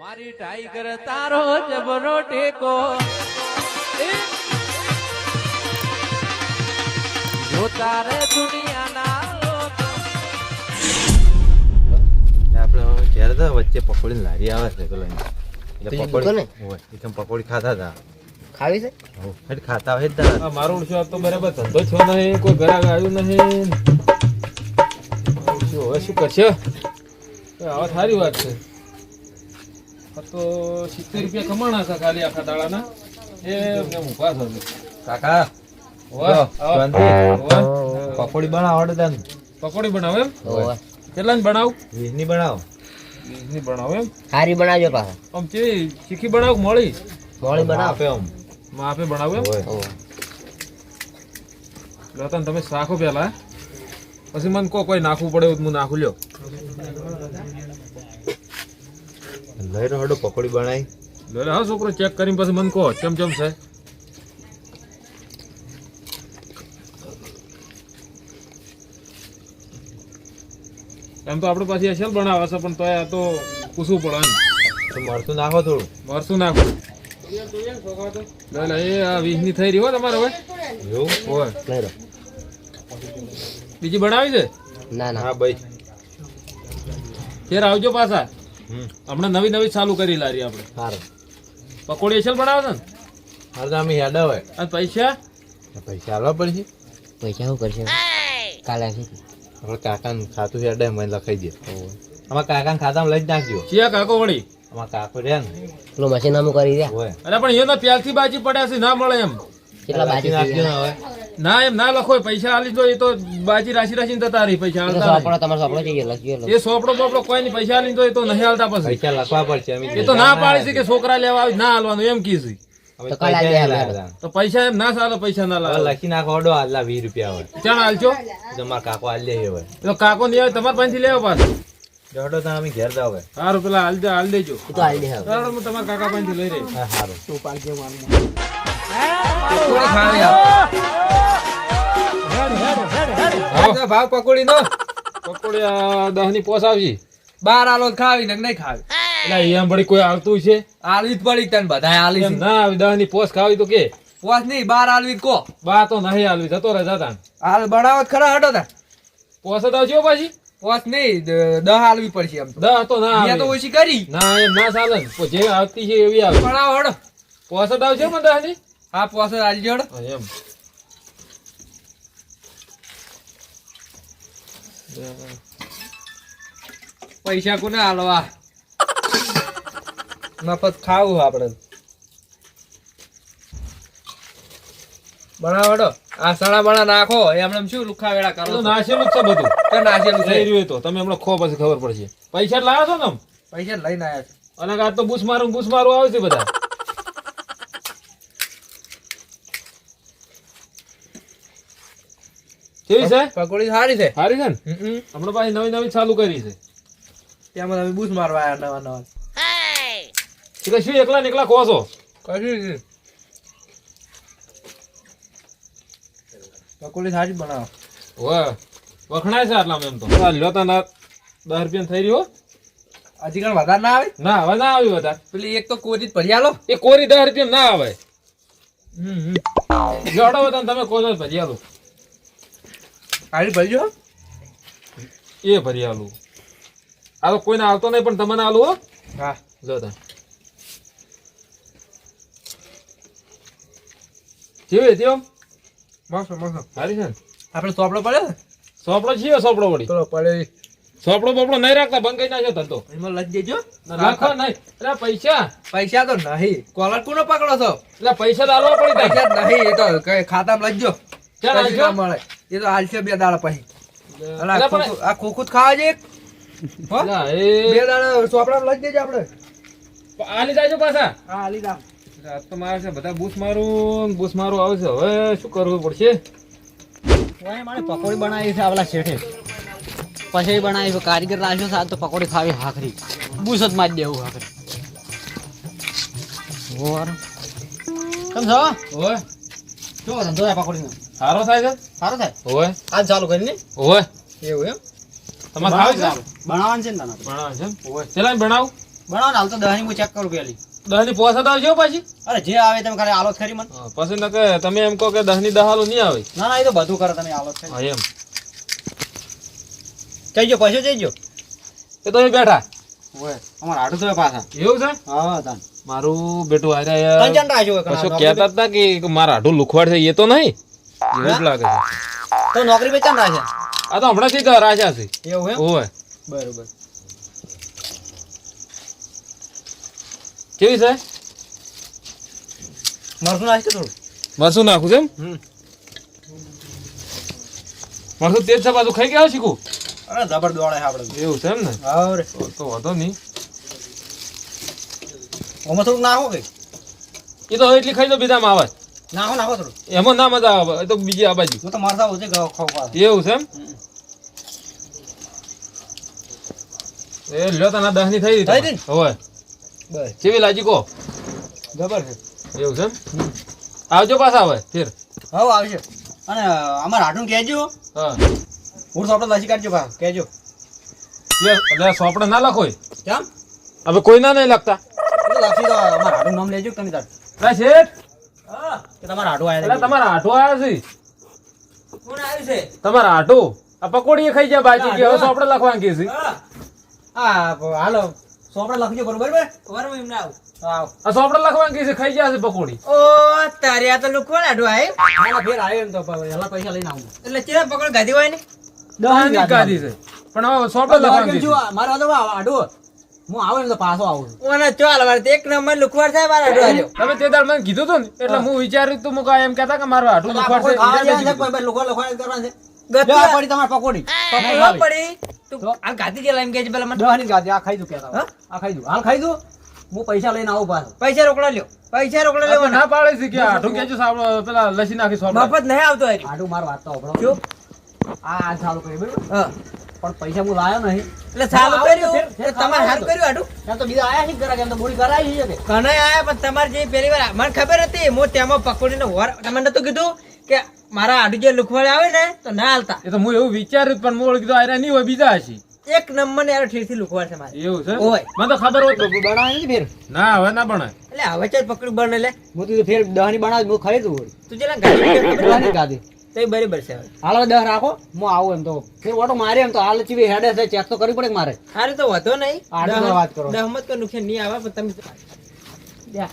મારી ટાઈગર તારો જબરો ટેકો. જો તારે દુનિયાના આપણે હવે ઘેર વચ્ચે પકોડી લારી આવે છે પેલો પકોડી ખાતા હતા. ખાવી છે? ખાતા હોય તારા. મારું શું તો બરાબર ધંધો છો નહીં કોઈ ઘર આવ્યું નહીં. શું હવે શું કરશે? હવે સારી વાત છે. તો સિત્તેર રૂપિયા કમાણા છે ખાલી આખા દાડાના. એ એમ ઊભા છે. અમે. કાકા. પકોડી બનાવો તને પકોડી બનાવો એમ? ઓવે. કેટલાની બનાવ? વીસની બનાવો. વીસની બનાવે એમ? હારી બનાવજો પાછા. આમ ચેવી શીખી બનાવ મોળી? મોળી બનાવ. આમ. માપે બનાવો એમ? હોય. ઓવે. લો તને તમે શાખો પેલા પછી મને કો કોઈ નાખવું પડે હું નાખું લ્યો. લઈ હળો પકોડી બનાવી લે લે હા છોકરો ચેક કરીને પછી મને કહો કેમ કેમ છે? એમ તો આપણે પાછી અસલ બનાવે છે પણ તોય આ તો પૂછવું પડે એમ. તો નાખો થોડું. મરસું નાખો. લે લે એ આ વીસ થઈ રહી હો તમારે હવે. એવું? હોય. બીજી બનાવી છે? ના ના. હા ભાઈ. ફેર આવજો પાછા. હમણાં નવી નવી ચાલુ કરી લારી આપણે. સારું. પકોડી એસલ બનાવે છે ને? હાલ તો અમે હેડા હોય. અને પૈસા? પૈસા આલવા પડશે? પૈસા શું કરશે? કાલે આવશે. આપણે કાકાને ખાતું હેડા મને લખાઈ દે. અમારા કાકાને ખાતામાં લઈ જ નાખજો. ચિયા કાકો વળી? અમારા કાકો રહ્યા ને. પેલું મશીન અમુક કરી દે અરે પણ એનો પ્યાલથી બાજી પડ્યા છે ના મળે એમ. કેટલા બાજી નાખજો થઈ ને હવે. ના એમ ના લખો પૈસા આલી દો એ તો બાજી રાશી રાશી ને તારી પૈસા આલતા તમારો સોપડો જોઈએ નહીં. એ સોપડો બોપડો કોઈ નહીં પૈસા આલી દો એ તો નહીં આલતા પછી. પૈસા લખવા પડશે અમે એ તો ના પાડી છે કે છોકરા લેવા આવી ના આલવાનું એમ કીધું તો કાલે પૈસા. તો એમ ના ચાલે પૈસા ના લાવે. લખી નાખો ઓડો આલા વીસ રૂપિયા હોય. ચાણ હાલજો તમારા કાકો હાલ લે હોય તો કાકો નહીં આવે તમારા પાસેથી લેવા પાછો. તો અમે ઘેર જાવ સારું પેલા હાલ દે હાલ દેજો. તો હાલી દે સારું હું તમારા કાકા પાસેથી લઈ રહી હા સારું ભાવ પકોડી નો પકોડી દહની પોસ આવજી બાર આલો ખાવી ને નહીં ખાવી. એટલે અહીંયા વળી કોઈ આવતું છે આલવી જ પડી તને બધા આલી ના આવી દહની પોસ ખાવી તો કે. પોસ નહીં બાર આલવી કો. બા તો નહીં હાલવી જતો રહે જતા હાલ બનાવો ખરા હટો તા. પોસ જ આવજો પાછી? પોસ નહીં દહ આલવી પડશે એમ દહ તો ના અહીંયા તો ઓછી કરી. ના એમ ના ચાલે. જે આવતી છે એવી આવે. બનાવો હડો પોસ આવશે દહની હા પોસ જ આલી એમ. પૈસા કોને હાલવા મફત ખાવું આપણે. બનાવડો. આ સણા બણા નાખો એમને શું લુખા તો કરો નાશેલું જ છે બધું. તો નાશેલું થઈ રહ્યું તો. તમે હમણાં ખો પછી ખબર પડશે. પૈસા લાવો છો ને પૈસા લઈને આવ્યા છો. અને આ તો બુસ મારું બુસ મારું આવે છે બધા. કેવી છે? પકોડી સારી છે? સારી છે ને? હમ. હમણાં પાછી નવી નવી ચાલુ કરી છે. ત્યાં તમે બૂસ મારવા આવ્યા નવા નવા. એટલે શું એકલા એકલા ખો છો? કશું. પકોડી સારી બનાવો. વાહ વખણાય છે આટલામાં એમ તો. લ્યો ના દસ રૂપિયા થઈ રહ્યો હજી કણ વધારે ના આવે? ના હવે ના આવી વધારે. પેલી એક તો કોરી જ ભરી આલો. એ કોરી દસ રૂપિયા ના આવે. હમ જોડો તમે કોનો ભરી આલું. સારી ભરજો એ ભરી આલું. આ તો કોઈને આવતો નહીં પણ તમને આલું હો. હા. જો તા કેવી હતી આમ મસ્ત મસ્ત. સારી છે આપણે સોપડો પડે સોપડો છીએ સોપડો વળી. પેલો પડે. સોપડો બોપડો નહીં રાખતા બંધ કરી નાખ્યો ધંધો. એમાં લઈ દેજો નાખો નહીં. એટલે પૈસા. પૈસા તો નહીં. કોલર કોનો પકડો છો? એટલે પૈસા તો આલવા પડી પૈસા નહીં એ તો કઈ લઈ જો ચાલ મળે. એ તો હાલશે બે દાડા પછી. આ પણ- ખોખું- આ ખોખું જ ખાવા છે બે દાડા ચોપડા લઈ દેજે આપણે. આલી જાજો પાછા? હા આલી જા રાત તો મારે છે બધા બૂસ મારું બૂસ મારું આવે છે. હવે શું કરવું પડશે? મારે પકોડી બનાવી છે આવલા શેઠે. પછી બનાવી છે કારીગર રાખ્યો સાહેબ તો પકોડી ખાવી હાખરી. બૂસ જ મારી દેવું હાખરી. ઓર? કેમ છો? ઓય? શું ધંધો પકોડીનો? સારો થાય છે? સારો થાય. ઓય આ ચાલુ કરીને. ઓય એવું એમ? તમારે ખાવું છે? બનાવવાનું છે ને તને બનાવ છે ઓય ચલા બનાવ? બનાવો હાલ તો દહીં હું ચેક કરું પેલી દહની પોસત તો આવજો પછી. અરે જે આવે તમે ખાલી આલોત ખરી મને. પછી ન કે તમે એમ કહો કે દહની દહાલો નહીં આવે. ના ના એ તો બધું કરે તમે આલોત ખરી હા એમ. જઈજો પૈસો જઈજો એ તો એ બેઠા. ઓય અમારા હાડું તો પાછા. એવું છે? હા તાન. મારું બેટું આરે ત્રણ જણ રાખ્યો હોય કશો કહેતા હતા કે મારા હાડું લુખવાડ છે એ તો નહીં. એવું લાગે છે. તો નોકરી પર ચાલ રાખ્યા? આ તો હમણાંથી જ રાજા છે. એવું એમ? ઓય બરોબર. કેવી છે? મરસું નાખી થોડું? મરસું નાખું છે એમ? હમ. મરસું તેજ છે બાજુ ખાઈ ગયા શીખું? અરે જબર દોડે આપણે એવું છે એમ ને? હા રે તો વાંધો નહીં. ઓમાં થોડુંક નાખો કઈ એ તો એટલી ખાઈ દો બીજામાં આવે. નાખો નાખો થોડું. એમાં ના મજા આવે તો બીજી આ બાજુ. હું તો મરસા ઓછે ખાવ એવું છે એમ? એ લ્યો તને દસની થઈ થઈ ને? હોય બસ. કેવી લાજી કો જબર છે. એવું છે એમ? આવજો પાછા હવે ફેર. હવે આવશે અને અમારા હાટું કહેજો. હા. હું તો લાજી કાઢજો પા કહેજો. લે લે ના લખો કેમ? હવે કોઈ ના નહીં લખતા. લખી દો અમારા હાડું નામ લેજો તમે તાર. લે શેઠ. કે તમારા હાડું એટલે તમારા આઠો આવ્યા છે. કોણ આવ્યું છે? તમારા આઠો આ પકોડી ખાઈ જાય બાજી કે હવે સોપડે લખવાનું કે છે હા. હાલો. સોપડા લખજો બરોબર બરાબર બરાબર એમને આવ. આવ. આ સોપડે લખવાનું કે છે ખાઈ જાય છે પકોડી. ઓ તારે આ તો આય? ના ના, ફેર આવ્યો એમ તો પહેલા પૈસા લઈને આવું. એટલે ચેરા પકડ ગાધી હોય ને? દહાની છે. પણ હવે સોપડે લખવાનું છે તો આડું. હું આવું ને તો પાછો આવું ચાલ મારે એક નંબર લુખવાડ થાય મારા તમે તે દાડ મને કીધું તું ને એટલે હું. વિચાર્યું તું મુકા એમ કહેતા કે મારું આઠું લુખવાડ ખાવા છે લખવાના કરવાના છે. ગતું આ પડી તમારી પકોડી. પડી. તું આ ગાધી જેલા એમ કે છે પેલા મને દહાની ગાદી આ ખાઈ દઉં કેતા આ ખાઈ દઉં. હાલ ખાઈ દઉં. હું પૈસા લઈને આવું પાછો. પૈસા રોકડા લ્યો. પૈસા રોકડા લેવા ના પાડે છે કે આઠું કેજો સાબળો પેલા લસી નાખી સોબળો મફત નહીં આવતો આડું મારું વાત તો સાંભળો. આ આ ચાલુ કરી બરાબર? હા. પણ પૈસા હું લાયો નહીં. એટલે સારું કર્યું. તો તમારે હાલ કર્યું આટું એમ તો બીજા આયા છે ઘરે એમ તો બોડી કરાવી છે ઘણા આયા પણ તમારે જે પહેલી વાર મને ખબર હતી હું તેમાં પકોડીને વર તમે નતું કીધું કે મારા આડુ જે લુખવાડે આવે ને તો ના હાલતા. એ તો હું એવું વિચાર્યું પણ મોળ કીધું આયરા નહીં હોય બીજા હશે. એક નંબર ને યાર ઠીરથી લુખવાડ છે મારે. એવું છે? ઓય. મને તો ખબર હોત બનાવે નથી ફેર? ના હવે ના બનાય એટલે હવે ચાલ પકડી બને લે. હું તું ફેર દહાની બનાવી હું ખાઈ દઉં તું જેલા ગાડી દહની તો બરાબર છે હાલો હાલ દહ રાખો. હું આવું એમ તો. ફેર ઓટો મારે એમ તો. હાલ ચીવી હેડે છે. ચેક તો કરવી પડે મારે? હારે તો વધો નહીં. આડો વાત કરો. દહમત કોઈ નુકસાન નહીં આવે પણ તમે યા.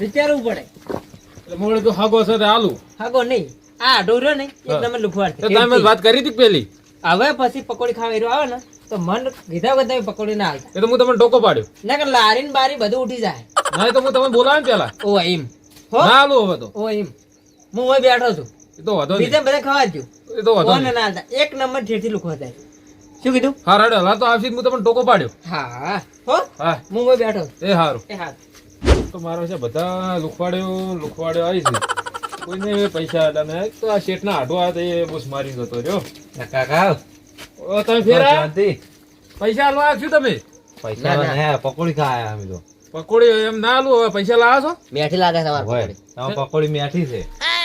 વિચારવું પડે. એટલે મોળ તો હાગો છે તે આલુ હાગો નહીં. આ ઢોર્યો નહીં એક હા. નંબર લુખવાડ તો તમે વાત કરી હતી પેલી? હવે પછી પકોડી ખાવા એરો આવે ને તો મન કીધા વગર તમે પકોડી ના હાલતા. એ તો હું તમને ટોકો પાડ્યો. ના કે લારી ને બારી બધું ઉઠી જાય. ના તો હું તમને બોલાવ્યો ને પેલા. ઓ એમ. હો? ના આલુ હવે તો. ઓ એમ. હું હવે બેઠો છું. એ તો વાંધો બીજા બધા ખાવા જ એ તો વાંધો કોને ના હાલતા એક નંબર ઠેરથી લુખવા થાય. શું કીધું? હા રાડે હા તો આવશે હું તમને ટોકો પાડ્યો. હા. હો? હા. હું હવે બેઠો. એ સારું એ હા તો મારો છે બધા લુખવાડ્યો લુખવાડ્યો આવી છે કોઈને પૈસા આલ્યા ને તો આ શેઠના આઢો આવ્યા તો એ બસ મારી જતો રહ્યો. કાકા ઓ, તમે ફેરા? પૈસા આલવા આવ્યા છો તમે? પૈસા પકોડી ખાયા અમે તો. પકોડી એમ ના આલું હવે પૈસા લાવો છો? મેઠી લાગે છે તમારે હોય. પકોડી. તમારી પકોડી મેઠી છે.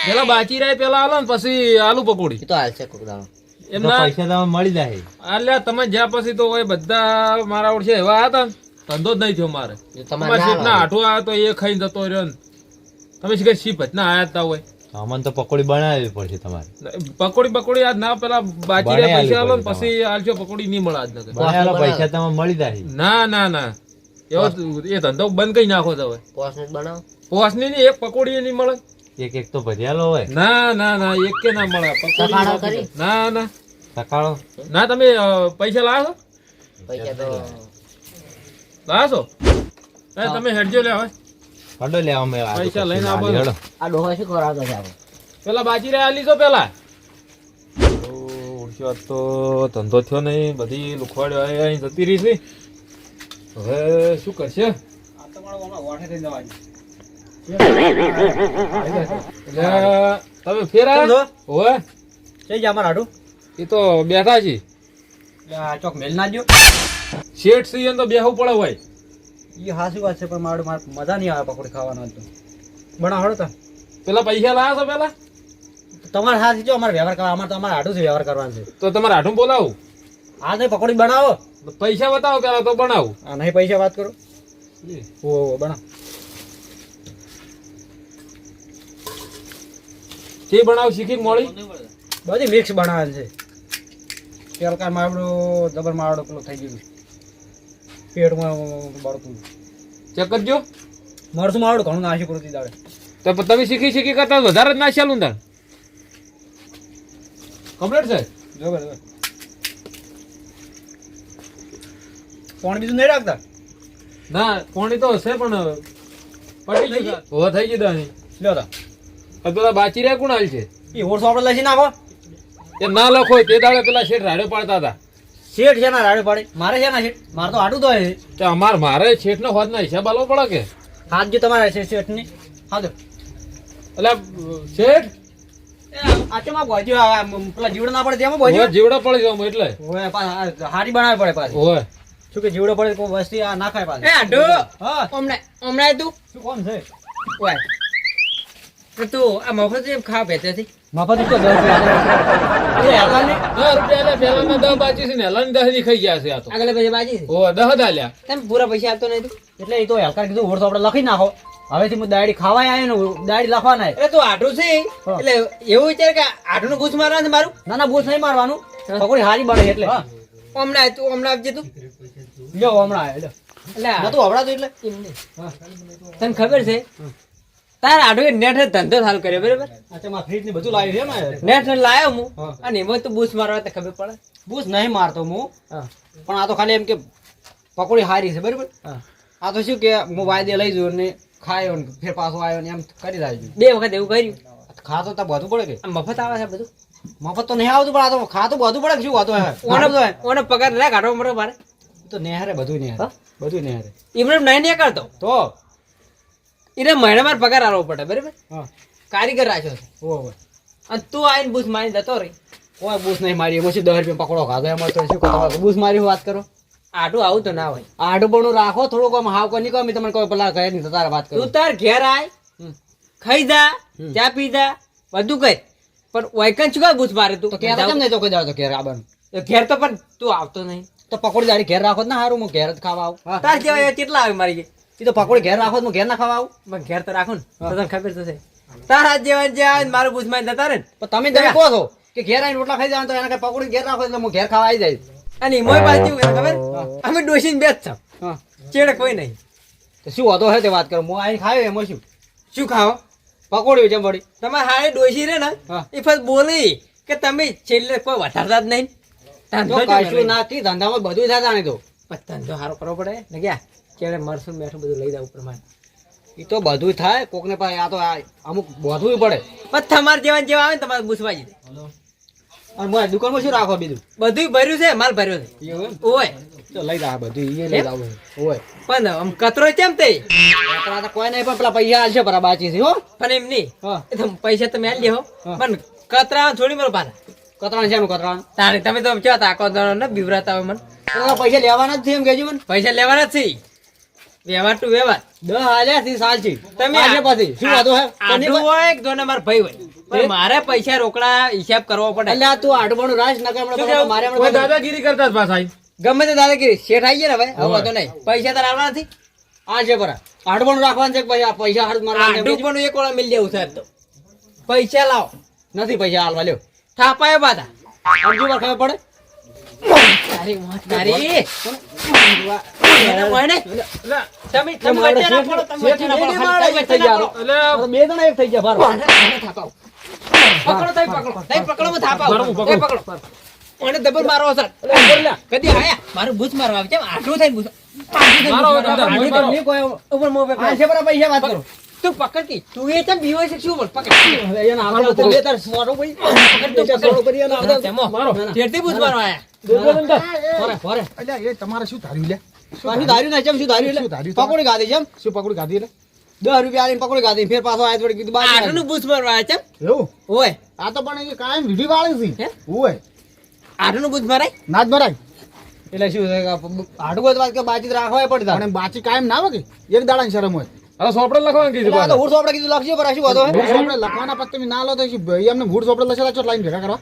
પેલા બાકી રહે પેલા આલો ને પછી આલુ પકોડી. એ તો હાલશે કોક દાડો. એમ પૈસા તમે મળી જાય. આલ્યા તમે જ્યાં પછી તો હોય બધા મારા ઓળખે એવા હતા ને. ધંધો જ નહીં થયો મારે. તમારે તમારા શેઠના ના આઠો આવ્યો તો એ ખાઈને જતો રહ્યો ને. તમે શીખે શીપ જ ના આયા હતા હોય? અમને તો પકોડી બનાવી પડશે તમારે. પકોડી પકોડી આજ ના પેલા બાકી રહે પૈસા આલો ને પછી આલજો પકોડી નહીં મળે આજ નકર. પૈસા તમે મળી જાય. ના ના ના. એવો એ ધંધો બંધ કઈ નાખો તમે. પોસનું બનાવો. પોસની ની એક પકોડી નહીં મળે. એક એક તો ભર્યાલો હોય. ના ના ના એક કે ના મળે. સકાળો કરી? ના ના. સકાળો ના તમે પૈસા લાવો. પૈસા તો લાવો એ તમે હેડજો લે હવે. હડો લે અમે આ પૈસા લઈને આવો. આ ડોહા શું કરાવતો છે પેલા બાજી રહ્યા લીધો પેલા. ઓળખ્યો વાત તો ધંધો થયો નહીં. બધી લુખવાડ્યો અહીં જતી રહી છે. હવે શું કરશે? આ તમારો મારો હમણાં વાઠે થઈને જવાની. તમે ફેરા? હોય છે? જા અમારા હાડું? એ તો બેઠા છે ચોક મેલ ના દ્યો. શેઠ સી તો બેહવું પડે હોય. એ હાચી વાત છે પણ મારે મારે મજા નહીં આવે પકોડી ખાવાનો તો. બનાવો હળો તો. પેલા પૈસા લાયા છો પેલા? તમારે હાથ જો અમારે વ્યવહાર કરવા અમારે તો અમારે હાડું છે વ્યવહાર કરવાનું છે. તો તમારે આઠું બોલાવું? આ નહીં પકોડી બનાવો. પૈસા બતાવો પેલા તો બનાવું. આ નહીં પૈસા વાત કરો. ઓ ઓ જે બનાવ શીખી મોળી? બધી મિક્સ બનાવેલ છે. તેલકાર માવડો દબર માવડો પેલો થઈ ગયું. પેટમાં બળતું. ચેક કરજો. મરસું માવડું ઘણું નાશી પૂરતી તી દાડે. તો તમે શીખી શીખી કરતા વધારે જ ના ચાલું તાર કમ્પ્લીટ છે? જો બરાબર કોણ બીજું નહીં રાખતા? ના કોણી તો હશે પણ પટી ગયું હો થઈ ગયું દાણી લ્યો તા. પેલા બાચી રહ્યા કોણ હાલ છે? એ ઓળસો આપણે લસી નાખો એ ના લખો તે દાડે પેલા શેઠ રાડે પાડતા હતા. શેઠ છે ના રાડે પાડે. મારે છે ના શેઠ? મારે તો આટું તો છે તે અમાર મારે શેઠ નો હોદ ના હિસાબ આલવો પડે કે? હાથ જો તમારે છે શેઠની હા દો એટલે શેઠ? આ ચેમાં પેલા જીવડો ના પડે તેમાં બોજો હવે જીવડો પડી એટલે. ઓય હારી બનાવી પડે પાછી. ઓય શું કે જીવડો પડે કોઈ વસ્તી આ ના ખાય એ પાછી હા. હમણાં તું. શું કોણ છે? ઓય. તો તું આ મફત એમ ખાવા ભેટેથી મફત તો દસ રૂપિયા ના? છે ને હલાની દસની ખાઈ ગયા છે આ તો. આગળ પછી બાજી છે? ઓ દસ જ તેમ પૂરા પૈસા આપતો નહીં એટલે એ તો હેલકાર કીધું ઓરસો આપણે લખી નાખો. હવેથી હું દાડી ખાવા આવ્યો ને દાડી લખવાના એટલે તું આઢું છે? એટલે એવું વિચાર કે આઢું ઘૂસ મારવાનું છે મારું? ના ના બૂસ નહીં મારવાનું. પકોડી હારી બને એટલે. હમણાં તું હમણાં આપજે તું. લ્યો હમણાં આયો, એટલે? આ- હમણાં તો એટલે તને ખબર છે? તારા આડો નેટ ધંધો હાલ કર્યો બરાબર? અચ્છા માં ફ્રીજ ને બધું લાવ્યું છે ને નેટ લાયો હું. અને એમાં તો બૂસ મારવા તો ખબર પડે. બૂસ નહીં મારતો હું. પણ આ તો ખાલી એમ કે પકોડી હારી છે બરાબર? આ તો શું કે હું વાયદે લઈ જઉં ને ખાયો ને ફેર પાછો આવ્યો ને એમ કરી રાખજો બે વખત એવું કર્યું? ખાતો તો બધું પડે કે. મફત આવે છે બધું? મફત તો નહીં આવતું પણ આ તો ખાતું બધું પડે શું વાતો ઓને પગાર લે કાઢવા મળે મારે. તો નેહરે બધું નેહરે? બધું નેહરે. એમને નહીં નહીં કરતો? તો? એને મહિને મારે પગાર આવવો પડે બરાબર? કારીગર રાખ્યો છે. અને તું આવીને બૂસ મારી જતો રહી. કોઈ બૂસ નહીં મારી એમાં શું દસ રૂપિયા પકડો ખાધો એમાં તો શું કરો બૂસ મારી વાત કરો. આટું આવું તો ના હોય. આટું પણ રાખો થોડુંક આમ હાવ કોઈ નીકળો. તમને કોઈ પેલા ઘરે નહીં તારા વાત કરો તું તાર ઘેર આય ખાઈ જા ચા પી જા બધું કઈ પણ વૈકન શું કાંઈ બૂસ મારે તું? ઘેર કેમ નહીં તો કોઈ દાડો તો ઘેર આવવાનું ઘેર તો પણ તું આવતો નહીં. તો પકોડી દાડી ઘેર રાખો ને સારું હારું હું ઘેર જ ખાવા આવું. તાર કેવાય કેટલા આવે મારી? એ તો પકોડી ઘેર રાખો તો ઘેર ના ખાવા આવું. પણ ઘેર તો રાખો ને તને ખબર થશે તારા જેવા જે આવે ને મારું બૂસ જતા રે ને. પણ તમે તમે કહો છો કે ઘેર આવીને રોટલા ખાઈ જવાનું તો એના પકોડી ઘેર રાખો એટલે હું ઘેર ખાવા આવી જાય અને એમાંય પાછું કેવું ખબર? અમે ડોસીને બેસ છો. ચેડે કોઈ નહીં. તો શું હતો હે તે વાત કરો? હું આવીને ખાયો એમાં શું? શું ખાઓ? પકોડી જેમ વળી તમારે હારે ડોસી રે ને એ ફક્ત બોલી કે તમે છેલ્લે કોઈ વધારતા જ નહીં. ધંધો કશું ના ધંધામાં બધું થાય જાણે તો. ધંધો સારો કરવો પડે ને ગયા ચેડે મરસું મેઠું બધું લઈ જવું પ્રમાણે. એ તો બધું થાય કોકને પાસે આ તો અમુક બોધવું પડે. પણ તમારે જેવા જેવા આવે ને તમારે પૂછવા દે અને મારે દુકાનમાં શું રાખો બીજું? બધું ભર્યું છે માલ ભર્યો છે. ઓય. તો લઈ જાવ બધું એ લઈ જાવ ઓય. પણ આમ કતરો કેમ તે? આ તો કોઈ નહીં પણ પેલા પૈસા હાલશે બરાબર બાચી છે હો. પણ એમ નહીં. પૈસા તમે આલી દેહો પણ કતરા થોડી મારો પાછા. કતરાણ છે એનું કતરાણ તારે તમે તો કેવા તાકો ને બીવરાતા હોય મને. પૈસા લેવાના જ છે એમ કહેજો મને. પૈસા લેવાના જ છે વ્યવહાર ટુ વ્યવહાર. દસ હાલ્યા થી સાચી તમે આજે પછી. શું વાતો હે? હોય કે જોને મારા ભાઈ હોય? મારે પૈસા રોકડા હિસાબ કરવો પડે. એટલે તું આડવાનું રાજ મારે કોઈ દાદાગીરી કરતા જ પાછા ગમે તે દાદાગીરી. શેઠ આવી ગયા ને ભાઈ હવે તો નહીં. પૈસા તારા આવવાના નથી? આ છે બરા આડવાનું રાખવાનું છે પૈસા પછી પૈસા હાથ મારવાનું આઢું એક ઓળા મિલ જવું સાહેબ તો. પૈસા લાવો. નથી પૈસા હાલવા લ્યો. થાપાયો પાછા. અડધું વાર ખબર પડે? બે જણા એક થઈ ગયા પકડો તઈ પકડો તઈ પકડો માં થાપાવ. બરાબર, પકડો. તઈ પકડો. મને ડબલ મારો હશે કદી આયા? મારું ભૂત આવે. કેમ? આટલું મારો. કોઈ ઉપર મોં પૈસા વાત કરો. તું પકડ તું. એ ચમ બીવો છે? શું બોલ? પકડ. હવે એને આવડે તો બે તાર સોરો ભાઈ. પકડ તું સોરો કરી આલો. પકડ તેમાં. જેટલી ભૂત મારવા આયા. ફરે ફરે અલ્યા એ તમારે શું ધાર્યું લે? પાછું ધાર્યું? ના શું ધાર્યું શું ધાર્યું પકોડી શું ગાધી લે દસ રૂપિયા આલીને પકોડી ખાધી ફેર પાછો આયા થોડી કીધું બાર આટલું મારવા એવું? ઓય આ તો પણ એ કાયમ વિધિ વાળી? છે ઓય આટલું ભૂત મારાય ના જ ભરાય. એટલે શું છે કે હાડું વાત કે બાજી રાખવા પડતા પણ બાચી કાયમ ના વગે? એક એક દાડાની શરમ હોય. હવે સોપડે લખવાનું કીધું પાછા. કીધું લખજો પર શું હતો હે? લખવાના પછી તમે ના લો તો એમને ભૂત સોપડે લખેલા છો લાઈન ભેગા કરવા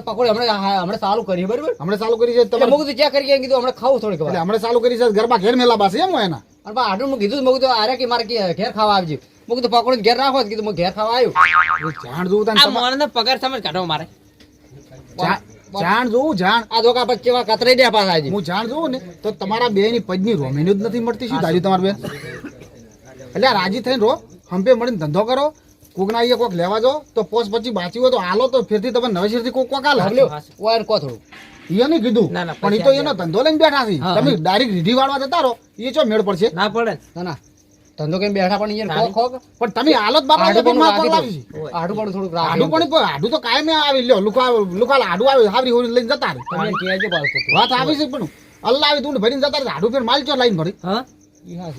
પકોડી હમણાં હમણાં ચાલુ કરી બરાબર? હમણાં ચાલુ કરી છે એટલે તમારે ચેક કરી કીધું હમણાં ખાવું થોડીક એટલે હમણાં ચાલુ કરી છે ગરબા ઘેર મેલા પાસે એમ એના અને પાછું આટલું કીધું મેં કીધું અરે કે મારે ઘેર ખાવા આવજો. મેં કીધું પકોડી ઘેર રાખો. કીધું હું ઘેર ખાવા આવ્યું. જાણ તને આ તમારે- પગાર સમજ કાઢો મારે. જાણ જોવું જાણ. આ ધોકા પછી કેવા કતરાઈ દે પાછા હું જાણ જોઉં ને તો તમારા બે ની પજની રોમીનું જ નથી મળતી શું ધાર્યું તમારે બેન? એટલે રાજી થઈને રો હંપે મળીને ધંધો કરો કોકના એ કોક લેવા જો તો પોસ પછી બાચી હોય તો હાલો તો ફેરથી તમે નવેસરથી કોક કોક હાલે ઓય કો થોડું એ નહીં કીધું. પણ એ તો એનો ધંધો લઈને બેઠા છે. તમે ડાયરેક્ટ રીઢી વાળવા જતા રહો. એ ચો મેળ પડશે? ના પડે. ના ના. ધંધો કેમ બેઠા પણ અહીંયા ખો પણ તમે હાલત બાપા આડું પણ. દો. આડું પણ આડું પણ આડું તો કાયમ આવી લ્યો. લુકા લુકા આડું આવે હાવરી હોરી લઈને જતા રહે. તમે કે આજે વાત આવી છે પણ અલ્લાહ આવી તું ભરીને જતા રહે. આડું ફેર માલ ચો લાઈન ભરી. હા? ઈ હા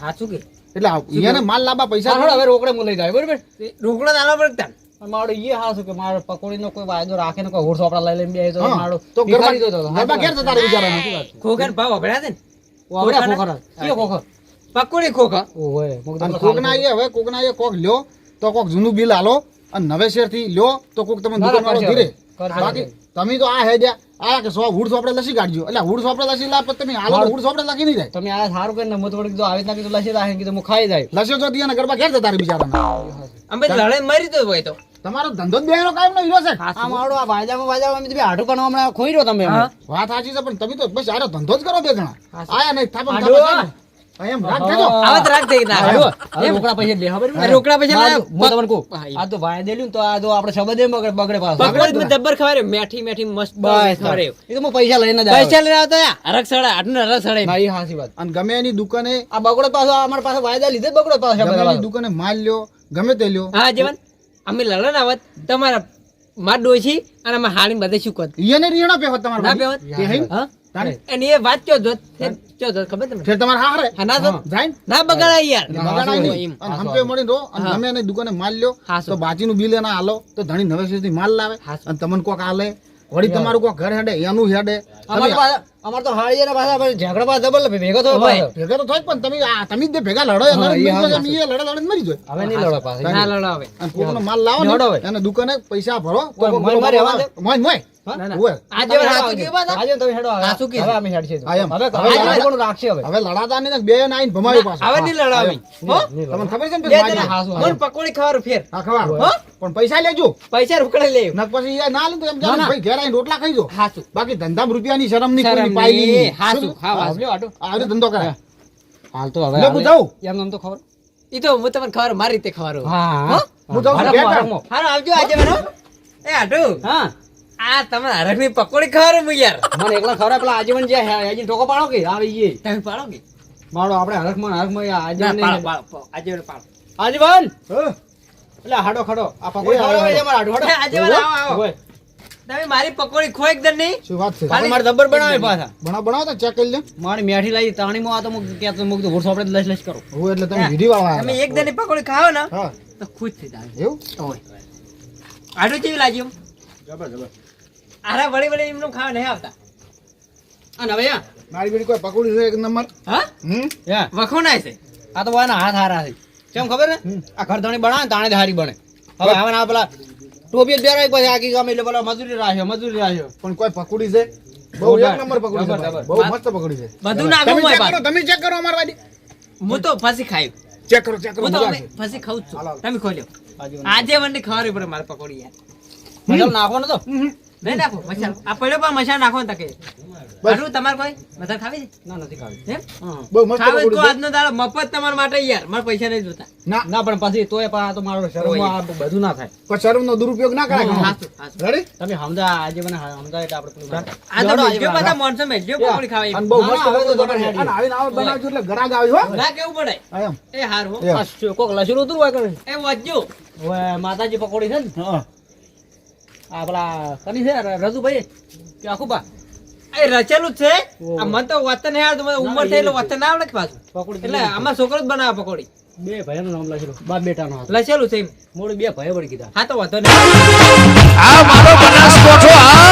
સાચું કે? એટલે અહીંયા માલ લાંબા પૈસા હવે રોકડે હું લઈ જાય બરાબર? રોકડા પડતા પણ મારો ઈ હાસું કે મારો પકોડીનો કોઈ વાયદો રાખે ને કોઈ હોરસો આપડા લઈ લઈને બે તો મારો તો ગરબા તો હતો. ગરબા ઘેર જતા રહે બિચારાને. ખોખર ભાવ વપરાયા છે ને? ઓવડે ખોખર કયો ખોખર? પકોડી ખોખર. ઓય તો કોકના એ હવે કોકના એ કોક લ્યો તો કોક જૂનું બિલ આલો અને નવેસરથી લ્યો તો કોક તમે દુકાન વાળો ધીરે. બાકી તમે તો આ હેડ્યા આ કે સો હુડ સોપડે લસી કાઢજો. એટલે હુડ સોપડે લસી લા પણ તમે આલો હુડ સોપડે લાગી નહીં જાય. તમે આ સારું કરીને મત થોડીક જો આવી નાખી તો લસી રાખે કીધું હું ખાઈ જાય. લસ્યો જો દિયાના ગરબા ઘેર જતા રહે બિચારાના. અમે લડે મરી તો હોય તો. તમારો ધંધો જ બેનો કાયમ નો છે. આ મારો આ વાજામાં વાજામાં અમે તો બે હાડું પણ હમણાં ખોઈ રહ્યો તમે વાત સાચી છે પણ તમે તો બસ આરો ધંધો જ કરો બે જણા. આયા નહીં થાપણ થાપણ. એમ રાખ દેજો. આવત રાખ દે ના. હાડું. રોકડા પૈસા લે ખબર આ રોકડા પૈસા ના, લાવ. તમને કહું આ તો વાય દેલ્યું તો આ તો આપણે શબ્દ એમ બગડે બગડે પાછો. પકોડી મેં દબ્બર ખવારે મેઠી મેઠી મસ્ત બસ ખવારે એ તો હું પૈસા લઈને જ પૈસા લઈને આવતા હરક સડા આટલું હરક સડાઈ ના, વાત. અને ગમે એની દુકાને આ બગડો પાછો અમારા પાસે વાયદા લીધે બગડો પાછો ગમે એની દુકાને માલ લ્યો ગમે તે લ્યો. હા જીવન અમે લડન આવત. તમારા માર ડોશી અને અમે હાડી બધે શું કરત? ઈને રીણા પે હોત તમારા ના હા? અને એ વાત ચો જોત? ચો જોત? ખબર તમને? ફેર તમારે હા ના તો જાય ના. બગાડાય યાર. બગાડાય નહીં. અને હંપે મળીને રહો અને હા. ગમે દુકાને માલ લ્યો તો બાજીનું બિલ એના આલો તો ધણી નવેસરથી માલ લાવે. અને તમને કોક આલે. વળી તમારું કોક ઘર હેડે એનું હેડે. અમાર તમે પાસે અમાર તો હાળી ને પાછા ઝઘડા પાછા ડબલ ભેગો થયો. તો થાય પણ તમે તમે જ ભેગા લડો લડે લડે મરી જાય. હવે નહીં લડો પાછો. ના લડાવે. અને કોકનો માલ લાવો ને હવે. દુકાને પૈસા ભરો મોય? મોય. પણ પૈસા લેજો. પૈસા રોકડા લે પછી ના લે તો એમ ભાઈ ઘેર આવીને રોટલા ખાઈ જો. હાચું બાકી ધંધા રૂપિયાની શરમની શરમ પાઈ પાયલી નહીં. નહીં. હાચું. શું? હા, આવજો આટો. આ રીતે ધંધો કરે. હાલ તો હવે હું જાઉં. એમ તો ખબર. ઈ તો હું તમને ખબર મારી રીતે ખબર હા. હું? જાઉં. હારો આવજો આજે એ આટુ. હા. આ તમે હરકની પકોડી ખબર હું યાર. મને એકલા ખબર પેલા આજીવન જે હે- ઠોકો પાડો કે? આવી જઈએ. તમે પાડો કે? મારો આપણે હરખમાં માં હરખમાં માં આજીવન આજીવન પાડો. પાડો પાડો. આજે પાડો. આજીવન એટલે હાડો ખડો. આ પકોડી એ, ખાવા હાડો, આવે હાડો, હાડો. આજે આવો આવો. તમે મારી પકોડી ખો એકદમ નહીં? શું વાત છે? આપણે મારે દબર બનાવે પાછા. બનાવ બનાવો તો ચેક કરી લે મારી મેઠી લાવી તાણીમાં આ તો મુક કે તો મુક તો ઘોડસો આપણે લશ લશ કરો. હું એટલે તમે વિધિ વાળા તમે એક દની પકોડી ખાઓ ને તો ખુશ થઈ જાય એવું? આટું કેવી લાગ્યું? આરા વળી વળી એમનો ખાવા નહીં આવતા. અને હવે મારી બેડી કોઈ પકોડી છે એક નંબર? હા? હમ? યા. છે. આ તો વાના હાથ હારા છે. કેમ ખબર ને આ ખરધાણી બનાવે ને તાણે જ હારી બને. હવે હવે ના પેલા ટોપી જ બેરાય પછી આખી ગામ એટલે પેલા મજૂરી રાખ્યો મજૂરી રાખ્યો. પણ કોઈ પકોડી છે? બહુ એક નંબર પકોડી છે બહુ મસ્ત પકોડી છે. બધું ના તમે હું ચેક કરો તમે ચેક કરો અમાર વાડી હું તો ફસી ખાયું ચેક કરો ચેક કરો હું તો મજા. ફસી ખાઉં છું. તમે ખોલ્યો. આજે મને ખબર પડે મારે પકોડી યાર. નાખો નાખવાનો તો. નહીં નાખો મસાલો. આ પડ્યો પણ મસાલો નાખો તકે. આટલું તમારે કોઈ? બધા ખાવી ના નથી ખાવી. છે એમ? હા. બહુ મસ્ત ખાવે તો આજનો દાડો મફત તમારા માટે યાર. મારે પૈસા નહીં જોતા. ના. ના પણ પછી તોય પણ તો મારો શરમમાં આ બધું ના થાય. કોઈ શરમ નો દુરુપયોગ ના કરાય હાચું, હાચું. રેડી તમે સમજા આજે મને સમજાય એટલે આપણે પેલું આ તો જોડો આજે મેલજો બરાબર. બધા માણસો મેલજો પકોડી ખાવા એમ. અને બહુ મસ્ત ના, તો પકોડી જબર બનાવજો. અને આવીને આવો બનાવજો એટલે ગરાગ આવજો હો. ના કેવું પડે? એમ. એ હાર હો. કોક લસણ ઉતરવું હોય કરે એ વાંચજો. માતાજી પકોડી છે ને? હા. આ પેલા કની છે રજુભાઈ? કે આખુબા? એ રચેલું જ છે. આ મને તો વતન યાર મને ઉંમર થઈ એટલે વતન ના આવડે કે પાછું? પકોડી એટલે આમાં છોકરો જ બનાવે પકોડી. બે ભાઈનું નામ લખેલું બાપ બેટા નું લચેલું છે એમ. મોડું બે ભાઈ વળી કીધા. હા તો વાંધો નહીં. આ મારો બનાસકોઠો આ